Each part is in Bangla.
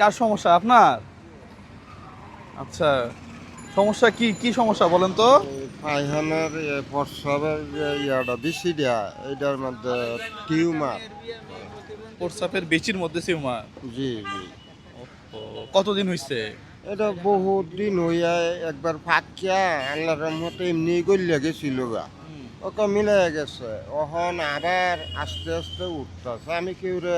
কার সমস্যা? আপনার? আচ্ছা সমস্যা কি কি সমস্যা বলেন তো? পায়খানার প্রস্রাবের যে ইয়াটা বিসিটা এটার মধ্যে টিউমার। প্রস্রাবের বেচির মধ্যে সিউমার জি জি। কতদিন হইছে? এটা বহুত দিন হইয়া একবার ফাঁকিয়া আল্লাহর রহমতে এমনি গলিয়া গেছিল গা। ওকে মিলে গেছে। ওহন আবার আস্তে আস্তে উঠতেছে। আমি কেউরে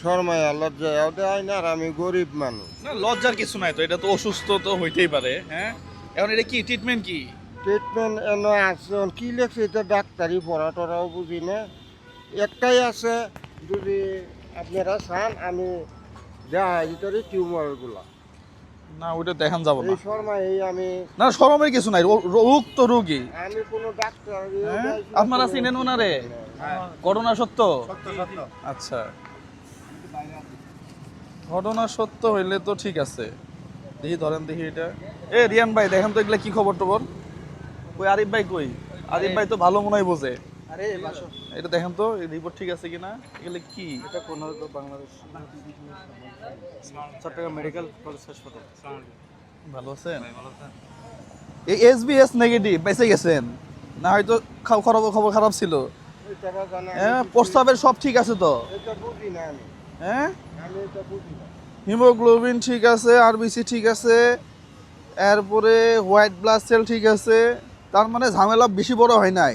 শর্মায় জয়াও দেয় না আর আমি গরিব মানুষ। না লজ্জার কিছু নাই তো এটা তো অসুস্থ তো হইতেই পারে হ্যাঁ? এখন এটা কি ট্রিটমেন্ট কি? ট্রিটমেন্ট এনে আছে কি লেখছে এটা ডাক্তারি পড়া টরাও বুঝি না। একটাই আছে যদি আপনারা চান আমি দেখাই দিতে টিউমারগুলা। না ওইটা দেখান যাব না। এই শর্মা এই আমি না শরমের কিছু নাই রোগ তো রোগী। আমি কোনো ডাক্তার হ্যাঁ? আপনারা চিনেন ওনারে? ঘটনা সত্য? আচ্ছা। ঘটনা সত্য হইলে তো ঠিক আছে। দেখি ধরেন দেখি এটা। এ রিয়ান ভাই দেখেন তো এগুলা কি খবর টবর? কই আরিফ ভাই কই? আরিফ ভাই তো ভালো মনে হয় বোঝে। আরে, বাসো। এটা দেখেন তো রিপোর্ট ঠিক আছে কিনা? এগুলো কি? এটা কোন বাংলাদেশ? চট্টগ্রাম মেডিকেল কলেজ হাসপাতাল। ভালো আছেন? এই নেগেটিভ বেঁচে গেছেন। না, হয়তো খবর খবর খারাপ ছিল। হ্যাঁ প্রস্তাবের সব ঠিক আছে তো? হ্যাঁ? হিমোগ্লোবিন ঠিক আছে আরবিসি ঠিক আছে, এরপরে হোয়াইট ব্লাড সেল ঠিক আছে। তার মানে ঝামেলা বেশি বড় হয় নাই।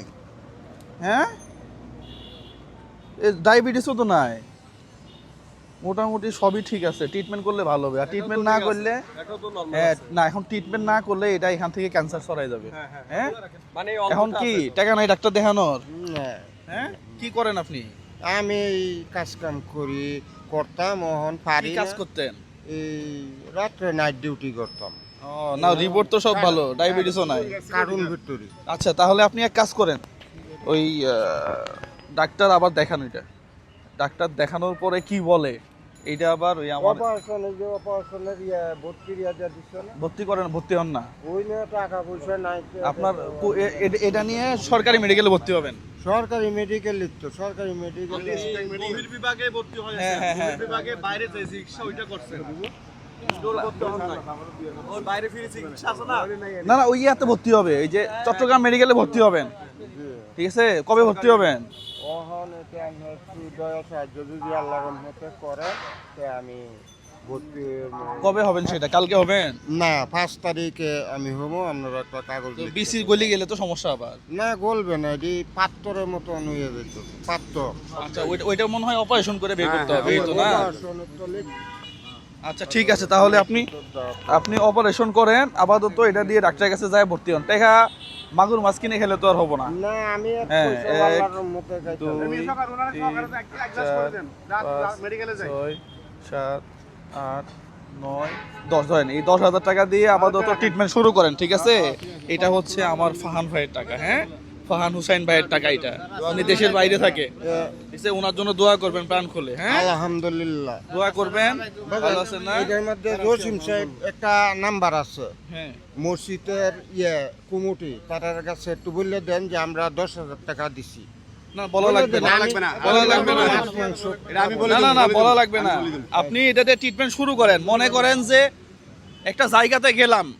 হ্যাঁ? ডায়াবেটিসও তো নাই। মোটামুটি সবই ঠিক আছে ট্রিটমেন্ট করলে ভালো হবে। আর ট্রিটমেন্ট না করলে হ্যাঁ না এখন ট্রিটমেন্ট না করলে এটা এখান থেকে ক্যান্সার ছড়াই যাবে। হ্যাঁ মানে এখন কি টাকা নাই ডাক্তার দেখানোর? হ্যাঁ? কি করেন আপনি? আমি এই কাজ কাম করি করতাম ওহন পারি কাজ করতেন? এই রাত্রে নাইট ডিউটি করতাম। ও না রিপোর্ট তো সব ভালো ডায়াবেটিসও নাই। কারণ ভিক্টোরি আচ্ছা তাহলে আপনি এক কাজ করেন। ওই ডাক্তার আবার দেখান ওইটা ডাক্তার দেখানোর পরে কি বলে? এইটা আবার ওই আমার অপারেশনের যে অপারেশনের ইয়ে ভর্তি ইয়া না? ভর্তি করেন ভর্তি হন না। ওই নিয়ে টাকা পয়সা নাই। আপনার এটা নিয়ে সরকারি মেডিকেলে ভর্তি হবেন। সরকারি মেডিকেল লিখতো সরকারি মেডিকেল বিভাগে ভর্তি হয়ে হ্যাঁ হ্যাঁ হ্যাঁ। বিভাগে বাইরে যে চিকিৎসা ওইটা না? না না ওই ইয়াতে ভর্তি হবে। এই যে চট্টগ্রাম মেডিকেলে ভর্তি হবেন। ঠিক আছে? কবে ভর্তি হবেন? ওহন এটা আমি দয়া সাহায্য যদি রহমতে করে তো আমি ভর্তি কবে হবেন সেটা? কালকে হবেন? না পাঁচ তারিখে আমি হব আপনার একটা কাগজ বিসি গলি গেলে তো সমস্যা আবার। না গলবে না এটি পাত্তরের মতো হয়ে যেত পাত্র আচ্ছা ওইটা ওইটা মনে হয় অপারেশন করে বের করতে হবে এই তো না? তো লিখ- আচ্ছা ঠিক আছে তাহলে আপনি আপনি অপারেশন করেন আপাতত এটা দিয়ে ডাক্তারের কাছে যায় ভর্তি হন। টাকা মাগুর মাছ কিনে খেলে তো আর হব না। সাত আট নয় দশ ধরেন এই দশ হাজার টাকা দিয়ে আপাতত ট্রিটমেন্ট শুরু করেন ঠিক আছে? এটা হচ্ছে আমার ফাহান ভাইয়ের টাকা হ্যাঁ? ফাহান হুসাইন ভাইয়ের টাকা এটা। উনি দেশের বাইরে থাকে। এ, ঠিক আছে ওনার জন্য দোয়া করবেন প্রাণ খুলে হ্যাঁ? আলহামদুলিল্লাহ। দোয়া করবেন। ভালো আছেন না? এটার মধ্যে জসিম সাহেব একটা নাম্বার আছে। হ্যাঁ। মসজিদের ইয়ে কুমুটি তার কাছে একটু বললে দেন যে আমরা দশ হাজার টাকা দিছি। না বলা লাগবে না। বলা লাগবে না। না না বলা লাগবে না। আপনি এটাতে ট্রিটমেন্ট শুরু করেন। মনে করেন যে একটা জায়গাতে গেলাম।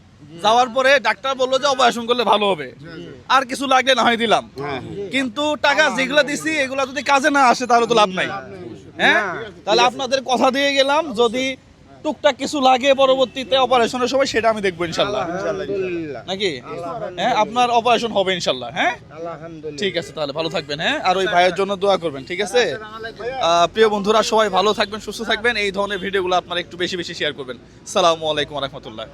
যাওয়ার পরে ডাক্তার বলল যে অপারেশন করলে ভালো হবে। আর কিছু লাগলে না হয় দিলাম। কিন্তু টাকা যেগুলো দিছি এগুলো যদি কাজে না আসে তাহলে তো লাভ নাই। হ্যাঁ? তাহলে আপনাদের কথা দিয়ে গেলাম যদি টুকটাক কিছু লাগে পরবর্তীতে অপারেশনের সময় সেটা আমি দেখব ইনশাল্লাহ। নাকি? হ্যাঁ আপনার অপারেশন হবে ইনশাল্লাহ হ্যাঁ? ঠিক আছে তাহলে ভালো থাকবেন হ্যাঁ? আর ওই ভাইয়ের জন্য দোয়া করবেন ঠিক আছে? প্রিয় বন্ধুরা সবাই ভালো থাকবেন সুস্থ থাকবেন। এই ধরনের ভিডিওগুলো আপনারা একটু বেশি বেশি শেয়ার করবেন। সালামু আলাইকুম রহমতুল্লাহ।